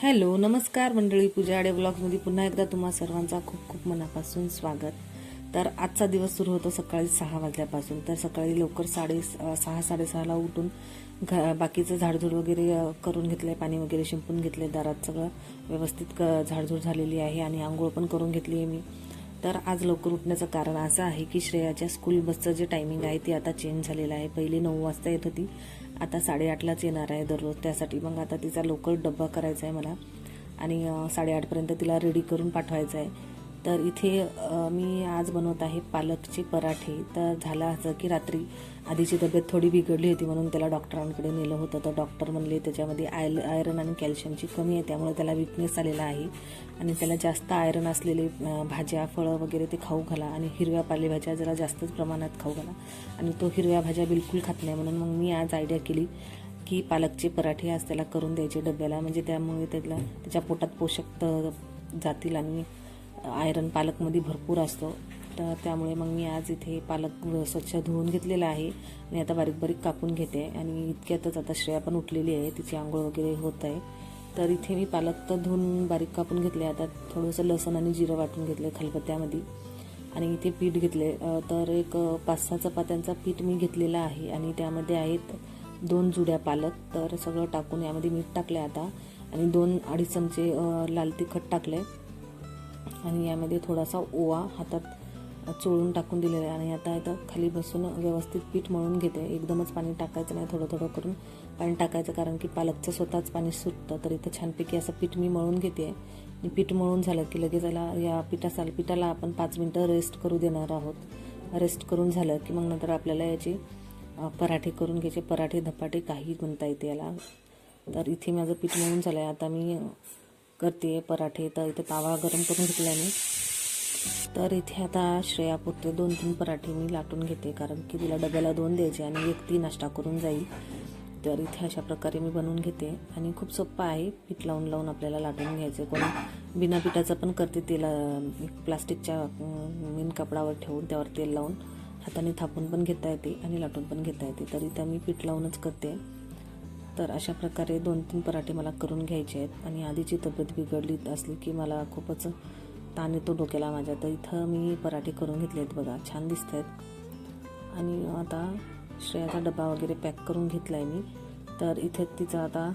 Hello नमस्कार मंडळी. पूजा आडे ब्लॉगमध्ये पुन्हा एकदा तुम्हा सर्वांचा खूप खूप मनापासून स्वागत. तर आजचा दिवस सुरू होतो सकाळी सहा वाजल्यापासून. तर सकाळी लवकर साडे सहा साडेसहाला उठून घ बाकीचं झाडझूड वगैरे करून घेतलं आहे पाणी वगैरे शिंपून घेतले दारात सगळं व्यवस्थित क झाडझूड झालेली आहे आणि आंघोळ पण करून घेतली आहे मी. तर आज लवकर उठण्याचं कारण असं आहे की श्रेयाच्या स्कूल बसचं जे टायमिंग आहे ते आता चेंज झालेलं आहे. पहिले नऊ वाजता येत होती. आता साडेआठलाच येणार आहे दररोज. त्यासाठी मग आता तिचा लवकर डब्बा करायचा आहे मला. आणि साडेआठपर्यंत तिला रेडी करून पाठवायचं आहे. तर इथे मी आज बनवत आहे पालकचे पराठे. तर झालं असं की रात्री आधीची तब्येत थोडी बिघडली होती म्हणून त्याला डॉक्टरांकडे नेलं होतं. तर डॉक्टर म्हणले त्याच्यामध्ये आयल आयरन आणि कॅल्शियमची कमी आहे त्यामुळे त्याला विकनेस आलेला आहे. आणि त्याला जास्त आयरन असलेले भाज्या फळं वगैरे ते खाऊ घाला आणि हिरव्या पालेभाज्या जरा जास्तच प्रमाणात खाऊ घाला. आणि तो हिरव्या भाज्या बिलकुल खात नाही म्हणून मग मी आज आयडिया केली की पालकचे पराठे आज त्याला करून द्यायचे डब्याला. म्हणजे त्यामुळे त्याला त्याच्या पोटात पोषक जातील आणि आयरन पालकमध्ये भरपूर असतो. तर त्यामुळे मग मी आज इथे पालक स्वच्छ धुवून घेतलेला आहे. आणि आता बारीक बारीक कापून घेते. आणि इतक्यातच आता श्रेया पण उठलेली आहे. तिची आंघोळ वगैरे होत आहे. तर इथे मी पालक तर धुवून बारीक कापून घेतले. आता थोडंसं लसण आणि जिरं वाटून घेतलं खलबत्त्यामध्ये. आणि इथे पीठ घेतले. तर एक पाच सहा चपात्यांचा पीठ मी घेतलेला आहे. आणि त्यामध्ये आहेत दोन जुड्या पालक. तर सगळं टाकून यामध्ये मीठ टाकलं आता. आणि दोन अडीच चमचे लाल तिखट टाकले आणि यामध्ये थोडासा ओवा हातात चोळून टाकून दिलेला आहे. आणि आता इथं खाली बसून व्यवस्थित पीठ मळून घेते. एकदमच पाणी टाकायचं नाही थोडं थोडं करून पाणी टाकायचं कारण की पालकचं स्वतःच पाणी सुटतं. तर इथं छानपैकी असं पीठ मी मळून घेते. आणि पीठ मळून झालं की लगेच याला या पिठासाल पिठाला आपण पाच मिनटं रेस्ट करू देणार आहोत. रेस्ट करून झालं की मग नंतर आपल्याला याचे पराठे करून घ्यायचे. पराठे धपाटे काही म्हणता येते याला. तर इथे माझं पीठ मळून झालं आहे आता मी करते पराठे तर इथे तावा गरम करून घेतला मी तर इथे आता श्रेयापुरते दोन तीन पराठे मी लाटून घेते कारण की तिला डब्याला दोन द्यायचे आणि एक ती नाश्ता करून जाईल. तर इथे अशा प्रकारे मी बनवून घेते. आणि खूप सोपं आहे पीठ लावून लावून आपल्याला लाटून घ्यायचे. कोणी बिना पिठाचं पण करते तेला प्लास्टिकच्या मेन कपडावर ठेवून त्यावर तेल लावून हाताने थापून पण घेता येते आणि लाटून पण घेता येते. तर इथं मी पीठ लावूनच करते. तर अशा प्रकारे दोन तीन पराठे मला करून घ्यायचे आहेत. आणि आधीची तब्येत बिघडली असली की मला खूपच ताण येतो डोक्याला माझ्या. तर इथं मी पराठे करून घेतले आहेत बघा. छान दिसत आहेत. आणि आता श्रेयाचा डबा वगैरे पॅक करून घेतला आहे मी. तर इथे तिचं आता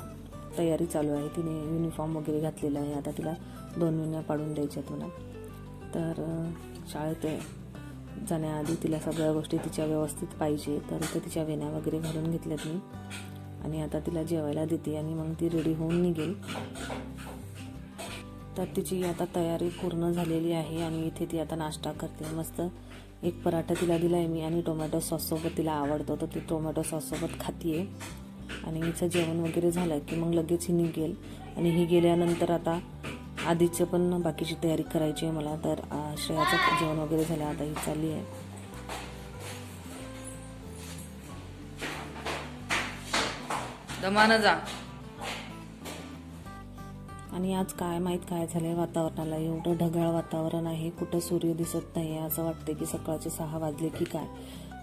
तयारी चालू आहे. तिने युनिफॉर्म वगैरे घातलेला आहे. आता तिला दोन महिन्या पाडून द्यायच्या मला तर शाळेत जाण्याआधी तिला सगळ्या गोष्टी तिच्या व्यवस्थित पाहिजे. तर इथे तिच्या वेण्या वगैरे घालून घेतल्यात मी. आणि आता तिला जेवायला देते आणि मग ती रेडी होऊन निघेल. तर तिची आता तयारी पूर्ण झालेली आहे आणि इथे ती आता नाश्ता करते. मस्त एक पराठा तिला दिला आहे मी आणि टोमॅटो सॉससोबत तिला आवडतो. तर ती टोमॅटो सॉससोबत खातीये. आणि हिचं जेवण वगैरे झालं की मग लगेच ही निघेल. आणि ही गेल्यानंतर आता आधीचं पण बाकीची तयारी करायची आहे मला. तर श्रेयाचं जेवण वगैरे झालं आता ही चालली आहे. दमानं जा. आणि आज काय माहीत काय झालंय वातावरणाला? एवढं ढगाळ वातावरण आहे कुठं सूर्य दिसत नाही असं वाटते की सकाळचे सहा वाजले की काय?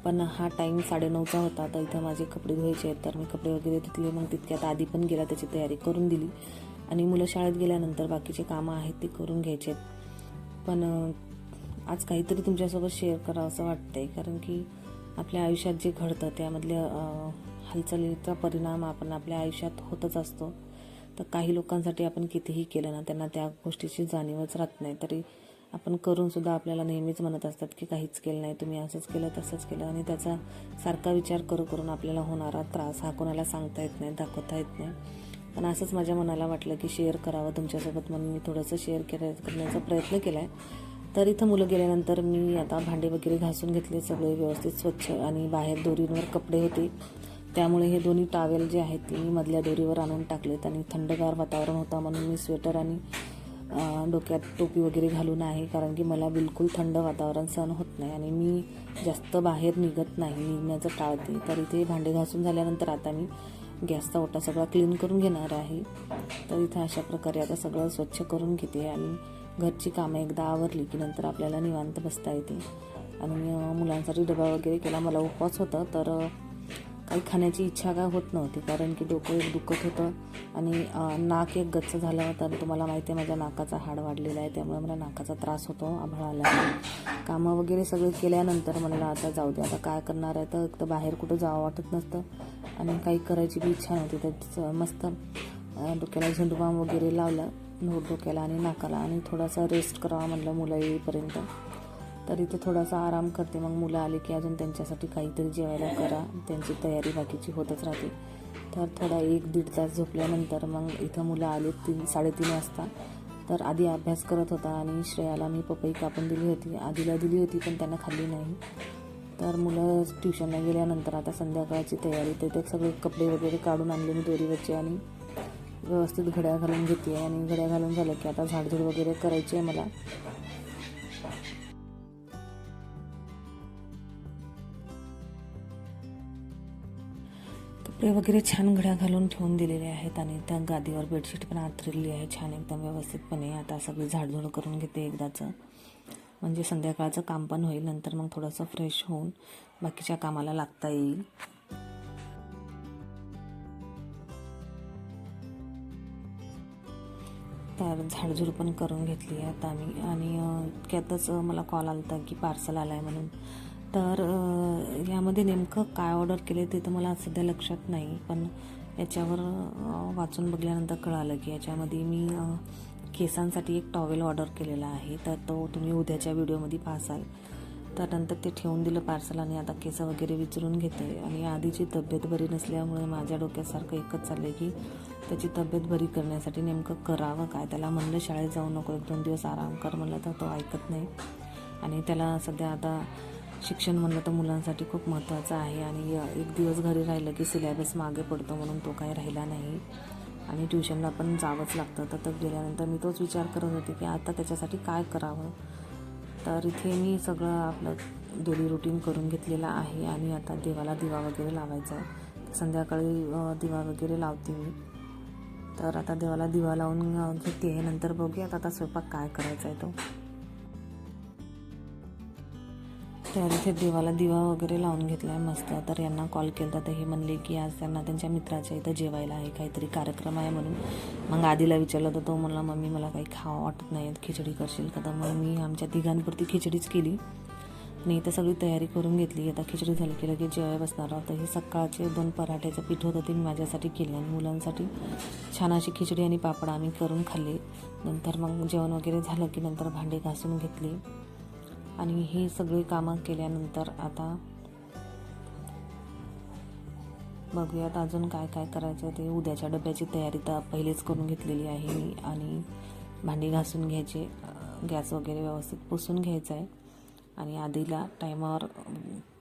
पण हा टाईम साडेनऊचा होता तर इथं माझे कपडे धुवायचे आहेत तर मी कपडे वगैरे धुतले मग तितक्यात आधी पण गेला त्याची तयारी करून दिली. आणि मुलं शाळेत गेल्यानंतर बाकीचे कामं आहेत ते करून घ्यायचे आहेत. पण आज काहीतरी तुमच्यासोबत शेअर करावं असं वाटतंय कारण की आपल्या आयुष्यात जे घडतं त्यामधल्या हालचालीचा परिणाम आपण आपल्या आयुष्यात होतच असतो. तर काही लोकांसाठी आपण कितीही केलं ना त्यांना त्या गोष्टीची जाणीवच राहत नाही. तरी आपण करूनसुद्धा आपल्याला नेहमीच म्हणत असतात की काहीच केलं नाही तुम्ही असंच केलं तसंच केलं. आणि त्याचा सारखा विचार करू करून आपल्याला होणारा त्रास हा कोणाला सांगता येत नाही दाखवता येत नाही. पण असंच माझ्या मनाला वाटलं की शेअर करावं तुमच्यासोबत म्हणून मी थोडंसं शेअर केल्या करण्याचा प्रयत्न केला आहे तर इथं मुलं गेल्यानंतर मी आता भांडे वगैरे घासून घेतले सगळे व्यवस्थित स्वच्छ आणि बाहेर दोरींवर कपडे होते. त्यामुळे हे दोन्ही टावेल जे आहेत ते मी मधल्या दोरीवर आणून टाकलेत आणि थंडगार वातावरण होता म्हणून मी स्वेटर आणि डोक्यात टोपी वगैरे घालून आहे. कारण की मला बिलकुल थंड वातावरण सहन होत नाही आणि मी जास्त बाहेर निघत नाही निघण्याचं टाळते. तर इथे भांडे घासून झाल्यानंतर आता मी गॅसचा ओटा सगळा क्लीन करून घेणार आहे. तर इथं अशा प्रकारे आता सगळं स्वच्छ करून घेते आणि घरची कामं एकदा आवरली की नंतर आपल्याला निवांत बसता येते. आणि मुलांसाठी डबा वगैरे केला. मला उपवास होता तर काही खाण्याची इच्छा काय होत नव्हती. कारण की डोकं एक दुखत होतं आणि नाक एक गच्च झालं होतं. तुम्हाला माहिती आहे माझ्या नाकाचा हाड वाढलेला आहे. त्यामुळे मला नाकाचा त्रास होतो आभाळ आला. कामं वगैरे सगळे केल्यानंतर म्हणलं आता जाऊ दे. आता काय करणार आहे? तर एक तर बाहेर कुठं जावं वाटत नसतं. आणि काही करायची बी इच्छा नव्हती. तर मस्त डोक्याला झेंडूबाम वगैरे लावलं. नोट डोक्याला आणि नाकाला आणि थोडासा रेस्ट करावा म्हणलं मुलं येईपर्यंत. तर इथे थोडासा आराम करते. मग मुलं आली की अजून त्यांच्यासाठी काहीतरी जेवायला करा. त्यांची तयारी बाकीची होतच राहते. तर थोडा एक दीड तास झोपल्यानंतर मग इथं मुलं आले तीन साडेतीन वाजता. तर आधी अभ्यास करत होता आणि श्रेयाला मी पपई कापून दिली होती. आधीला दिली होती पण त्यांना खाल्ली नाही. तर मुलं ट्युशनला गेल्यानंतर आता संध्याकाळची तयारी. तर ते सगळे कपडे वगैरे काढून आणले मी दोरीवरचे आणि व्यवस्थित घड्या घालून घेते आणि घड्या घालून झालं की आता झाडझूड वगैरे करायची आहे मला. कपडे वगैरे छान घड्या घालून ठेवून दिलेले आहेत आणि त्या गादीवर बेडशीट पण आतरलेली आहे छान एकदम व्यवस्थितपणे. आता सगळी झाडझूड करून घेते एकदाचं. म्हणजे संध्याकाळचं काम पण होईल नंतर मग थोडंसं फ्रेश होऊन बाकीच्या कामाला लागता येईल. झाडझूड पण करून घेतली आहे आता आम्ही. आणि इतक्यातच मला कॉल आला होता की पार्सल आला आहे म्हणून. तर यामध्ये नेमकं काय ऑर्डर केले ते तर मला सध्या लक्षात नाही. पण याच्यावर वाचून बघल्यानंतर कळालं की याच्यामध्ये मी केसांसाठी एक टॉवेल ऑर्डर केलेला आहे. तर तो तुम्ही उद्याच्या व्हिडिओमध्ये पाहसाल. त्यानंतर ते ठेवून दिलं पार्सल आणि आता केस वगैरे विचारून घेते. आणि आधीची तब्येत बरी नसल्यामुळे माझ्या डोक्यासारखं एकच चाललं आहे की त्याची तब्येत बरी करण्यासाठी नेमकं करावं काय? त्याला म्हणलं शाळेत जाऊ नको एक दोन दिवस आराम कर म्हणलं तर तो ऐकत नाही. आणि त्याला सध्या आता शिक्षण म्हणलं तर मुलांसाठी खूप महत्त्वाचं आहे. आणि एक दिवस घरी राहिलं की सिलेबस मागे पडतो म्हणून तो काही राहिला नाही. आणि ट्युशनला पण जावंच लागतं. तर तर गेल्यानंतर मी तोच विचार करत होते की आता त्याच्यासाठी काय करावं? तर इथे मी सगळं आपलं डेली रुटीन करून घेतलेलं आहे आणि आता देवाला दिवा वगैरे लावायचा आहे. संध्याकाळी दिवा वगैरे लावते मी. तर आता देवाला दिवा लावून घेते. नंतर बघूयात आता स्वयंपाक काय करायचा आहे तो. तर इथे देवाला दिवा वगैरे लावून घेतला आहे मस्त. तर यांना कॉल केला तर हे म्हणले की आज त्यांना त्यांच्या मित्राच्या इथं जेवायला आहे काहीतरी कार्यक्रम आहे म्हणून. मग आधीला विचारलं तर तो म्हणला मम्मी मला काही खावं वाटत नाही खिचडी करशील का? तर मग मी आमच्या तिघांपुरती खिचडीच केली. आणि इथं सगळी तयारी करून घेतली. आता खिचडी झाली की लगेच जेवाय बसणार आहोत. हे सकाळचे दोन पराठ्याचं पीठ होतं ते मी माझ्यासाठी केले आणि मुलांसाठी छान अशी खिचडी आणि पापड आम्ही करून खाल्ले. नंतर मग जेवण वगैरे झालं की नंतर भांडे घासून घेतले. आणि ही सगळी कामं केल्यानंतर आता बघूयात अजून काय काय करायचं ते. उद्याच्या डब्याची तयारी तर पहिलेच करून घेतलेली आहे मी. आणि भांडी घासून घ्यायचे गॅस वगैरे व्यवस्थित पुसून घ्यायचा आहे. आणि आधीला टायमावर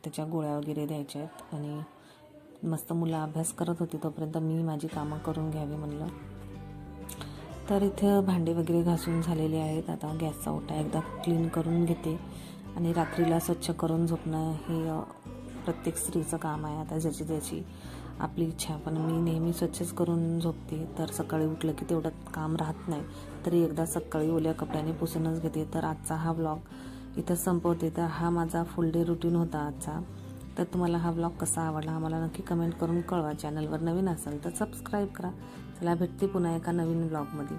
त्याच्या गोळ्या वगैरे द्यायच्या आहेत. आणि मस्त मुलं अभ्यास करत होती तोपर्यंत मी माझी कामं करून घ्यावी म्हणलं. तर इथं भांडे वगैरे घासून झालेले आहेत. आता गॅसचा ओटा एकदा क्लीन करून घेते आणि रात्रीला स्वच्छ करून झोपणं हे प्रत्येक स्त्रीचं काम आहे. आता ज्याची त्याची आपली इच्छा पण मी नेहमी स्वच्छच करून झोपते. तर सकाळी उठलं की तेवढं काम राहत नाही. तरी एकदा सकाळी ओल्या कपड्याने पुसूनच घेते. तर आजचा हा ब्लॉग इथं संपवते. तर हा माझा फुल डे रुटीन होता आजचा. तर तुम्हाला हा ब्लॉग कसा आवडला आम्हाला नक्की कमेंट करून कळवा. चॅनलवर नवीन असाल तर सबस्क्राईब करा. चला भेटते पुन्हा एका नवीन ब्लॉगमध्ये